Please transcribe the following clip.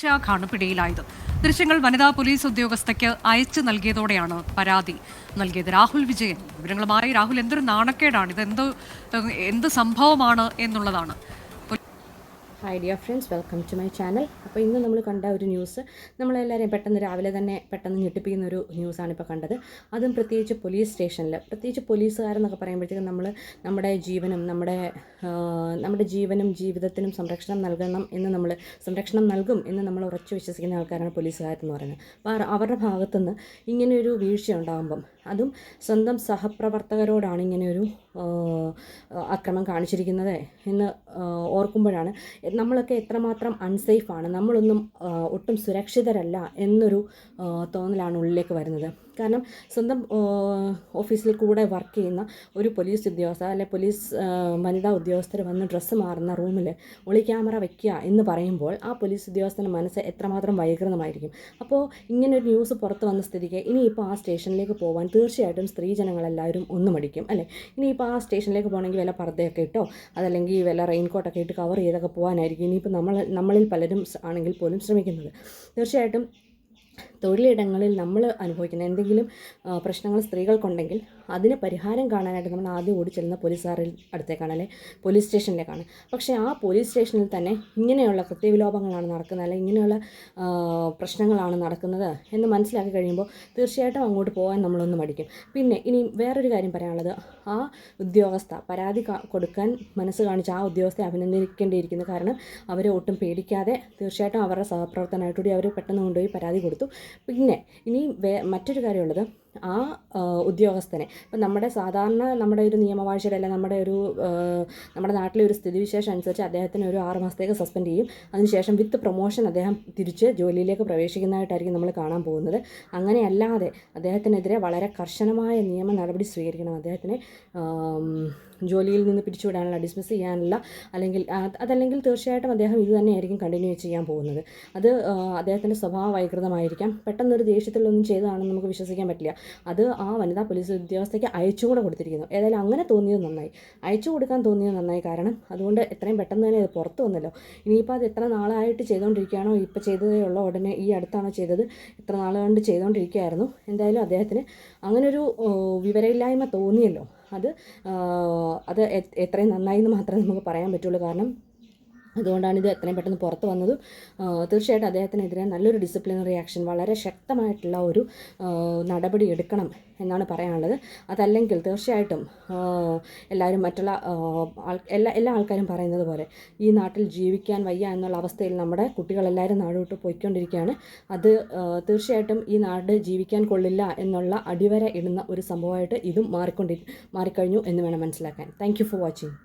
വൈശാഖാണ് പിടിയിലായത്. ദൃശ്യങ്ങൾ വനിതാ പോലീസ് ഉദ്യോഗസ്ഥയ്ക്ക് അയച്ചു നൽകിയതോടെയാണ് പരാതി നൽകിയത്. രാഹുൽ വിജയൻ. വിവരങ്ങളുമായി രാഹുൽ എന്തൊരു നാണക്കേടാണ്? ഇത് എന്ത് എന്ത് സംഭവമാണ് എന്നുള്ളതാണ്. Hi dear friends welcome to my channel അപ്പോൾ ഇന്ന് നമ്മൾ കണ്ട ഒരു ന്യൂസ് നമ്മളെല്ലാവരെയും പെട്ടെന്ന് രാവിലെ തന്നെ പെട്ടെന്ന് ഞെട്ടിപ്പിക്കുന്ന ഒരു ന്യൂസാണ് ഇപ്പോൾ കണ്ടത്. അതും പ്രത്യേകിച്ച് പോലീസ് സ്റ്റേഷനിൽ പ്രത്യേകിച്ച് പോലീസുകാരെന്നൊക്കെ പറയുമ്പോഴത്തേക്കും നമ്മൾ നമ്മുടെ ജീവനും നമ്മുടെ നമ്മുടെ ജീവനും ജീവിതത്തിനും സംരക്ഷണം നൽകണം എന്ന് നമ്മൾ സംരക്ഷണം നൽകും എന്ന് നമ്മൾ ഉറച്ചു വിശ്വസിക്കുന്ന ആൾക്കാരാണ് പോലീസുകാരെന്ന് പറയുന്നത്. അപ്പോൾ അവരുടെ ഭാഗത്തുനിന്ന് ഇങ്ങനെയൊരു വീഴ്ച ഉണ്ടാകുമ്പം അതും സ്വന്തം സഹപ്രവർത്തകരോടാണ് ഇങ്ങനെയൊരു അക്രമം കാണിച്ചിരിക്കുന്നത് എന്ന് ഓർക്കുമ്പോഴാണ് നമ്മളൊക്കെ എത്രമാത്രം അൺസേഫാണ് നമ്മളൊന്നും ഒട്ടും സുരക്ഷിതരല്ല എന്നൊരു തോന്നലാണ് ഉള്ളിലേക്ക് വരുന്നത്. കാരണം സ്വന്തം ഓഫീസിൽ കൂടെ വർക്ക് ചെയ്യുന്ന ഒരു പോലീസ് ഉദ്യോഗസ്ഥ അല്ലെ പോലീസ് വനിതാ ഉദ്യോഗസ്ഥർ വന്ന് ഡ്രസ്സ് മാറുന്ന റൂമിൽ ഒളി ക്യാമറ വയ്ക്കുക എന്ന് പറയുമ്പോൾ ആ പോലീസ് ഉദ്യോഗസ്ഥന്റെ മനസ്സ് എത്രമാത്രം വൈകൃതമായിരിക്കും. അപ്പോൾ ഇങ്ങനെ ഒരു ന്യൂസ് പുറത്ത് വന്ന സ്ഥിതിക്ക് ഇനിയിപ്പോൾ ആ സ്റ്റേഷനിലേക്ക് പോകാൻ തീർച്ചയായിട്ടും സ്ത്രീജനങ്ങളെല്ലാവരും ഒന്ന് മടിക്കും അല്ലേ? ഇനിയിപ്പോൾ ആ സ്റ്റേഷനിലേക്ക് പോകണമെങ്കിൽ വല്ല പർദ്ദയൊക്കെ ഇട്ടോ? അതല്ലെങ്കിൽ വല്ല റെയിൻകോട്ടൊക്കെ ഇട്ട് കവർ ചെയ്തൊക്കെ പോകാനായിരിക്കും. ഇനിയിപ്പോൾ നമ്മൾ നമ്മളിൽ പലരും ആണെങ്കിൽ പോലും ശ്രമിക്കുന്നത്. തീർച്ചയായിട്ടും തൊഴിലിടങ്ങളിൽ നമ്മൾ അനുഭവിക്കുന്ന എന്തെങ്കിലും പ്രശ്നങ്ങൾ സ്ത്രീകൾക്കുണ്ടെങ്കിൽ അതിന് പരിഹാരം കാണാനായിട്ട് നമ്മൾ ആദ്യം ഓടി ചെല്ലുന്ന പോലീസുകാരിൽ അടുത്തേക്കാണ് അല്ലെ? പോലീസ് സ്റ്റേഷനിലേക്കാണ്. പക്ഷേ ആ പോലീസ് സ്റ്റേഷനിൽ തന്നെ ഇങ്ങനെയുള്ള കൃത്യവിലോപങ്ങളാണ് നടക്കുന്നത് അല്ലെങ്കിൽ ഇങ്ങനെയുള്ള പ്രശ്നങ്ങളാണ് നടക്കുന്നത് എന്ന് മനസ്സിലാക്കി കഴിയുമ്പോൾ തീർച്ചയായിട്ടും അങ്ങോട്ട് പോകാൻ നമ്മളൊന്ന് മടിക്കും. പിന്നെ ഇനി വേറൊരു കാര്യം പറയാനുള്ളത് ആ ഉദ്യോഗസ്ഥ പരാതി കൊടുക്കാൻ മനസ്സ് കാണിച്ച ആ ഉദ്യോഗസ്ഥയെ അഭിനന്ദിക്കേണ്ടിയിരിക്കുന്നു കാരണം അവരെ ഒട്ടും പേടിക്കാതെ തീർച്ചയായിട്ടും അവരുടെ സഹപ്രവർത്തനമായിട്ടുകൂടി അവർ പെട്ടെന്ന് കൊണ്ടുപോയി പരാതി കൊടുത്തു. പിന്നെ ഇനി വേ മറ്റൊരു കാര്യമുള്ളത്. ആ ഉദ്യോഗസ്ഥനെ. ഇപ്പം നമ്മുടെ സാധാരണ നമ്മുടെ ഒരു നിയമവാഴ്ചയുടെ അല്ലെങ്കിൽ നമ്മുടെ ഒരു നമ്മുടെ നാട്ടിലെ ഒരു സ്ഥിതിവിശേഷം അനുസരിച്ച് അദ്ദേഹത്തിന് ഒരു ആറ് മാസത്തേക്ക് സസ്പെൻഡ് ചെയ്യും. അതിനുശേഷം വിത്ത് പ്രൊമോഷൻ അദ്ദേഹം തിരിച്ച് ജോലിയിലേക്ക് പ്രവേശിക്കുന്നതായിട്ടായിരിക്കും നമ്മൾ കാണാൻ പോകുന്നത്. അങ്ങനെയല്ലാതെ അദ്ദേഹത്തിനെതിരെ വളരെ കർശനമായ നിയമ നടപടി സ്വീകരിക്കണം. അദ്ദേഹത്തിനെ ജോലിയിൽ നിന്ന് പിരിച്ചുവിടാനുള്ള ഡിസ്മിസ് ചെയ്യാനുള്ള അല്ലെങ്കിൽ അതല്ലെങ്കിൽ തീർച്ചയായിട്ടും അദ്ദേഹം ഇത് തന്നെയായിരിക്കും കണ്ടിന്യൂ ചെയ്യാൻ പോകുന്നത്. അത് അദ്ദേഹത്തിന്റെ സ്വഭാവ വൈകൃതമായിരിക്കാം. പെട്ടെന്നൊരു ദേഷ്യത്തിലൊന്നും ചെയ്തതാണെന്ന് നമുക്ക് വിശ്വസിക്കാൻ പറ്റില്ല. അത് ആ വനിതാ പോലീസ് ഉദ്യോഗസ്ഥയ്ക്ക് അയച്ചു കൂടെ കൊടുത്തിരിക്കുന്നു. ഏതായാലും അങ്ങനെ തോന്നിയത് നന്നായി. അയച്ചു കൊടുക്കാൻ തോന്നിയത് നന്നായി. കാരണം അതുകൊണ്ട് എത്രയും പെട്ടെന്ന് തന്നെ അത് പുറത്ത് വന്നല്ലോ. ഇനിയിപ്പോൾ അത് എത്ര നാളായിട്ട് ചെയ്തുകൊണ്ടിരിക്കുകയാണോ ഇപ്പോൾ ചെയ്തതേ ഉള്ള? ഉടനെ ഈ അടുത്താണോ ചെയ്തത്? എത്ര നാൾ കൊണ്ട് ചെയ്തുകൊണ്ടിരിക്കുകയായിരുന്നു എന്തായാലും അദ്ദേഹത്തിന് അങ്ങനൊരു വിവരമില്ലായ്മ തോന്നിയല്ലോ. അത് അത് എത്രയും നന്നായി എന്ന് മാത്രമേ നമുക്ക് പറയാൻ പറ്റുള്ളൂ. കാരണം അതുകൊണ്ടാണ് ഇത് എത്രയും പെട്ടെന്ന് പുറത്ത് വന്നത്. തീർച്ചയായിട്ടും അദ്ദേഹത്തിനെതിരെ നല്ലൊരു ഡിസിപ്ലിനറി റിയാക്ഷൻ വളരെ ശക്തമായിട്ടുള്ള ഒരു നടപടി എടുക്കണം എന്നാണ് പറയാനുള്ളത്. അതല്ലെങ്കിൽ തീർച്ചയായിട്ടും എല്ലാവരും മറ്റുള്ള എല്ലാ എല്ലാ ആൾക്കാരും പറയുന്നത് പോലെ ഈ നാട്ടിൽ ജീവിക്കാൻ വയ്യ എന്നുള്ള അവസ്ഥയിൽ നമ്മുടെ കുട്ടികളെല്ലാവരും നാടുവിട്ട് പോയിക്കൊണ്ടിരിക്കുകയാണ്. അത് തീർച്ചയായിട്ടും ഈ നാട് ജീവിക്കാൻ കൊള്ളില്ല എന്നുള്ള അടിവര ഇടുന്ന ഒരു സംഭവമായിട്ട് ഇതും മാറിക്കൊണ്ടി മാറിക്കഴിഞ്ഞു എന്ന് വേണം മനസ്സിലാക്കാൻ. Thank for watching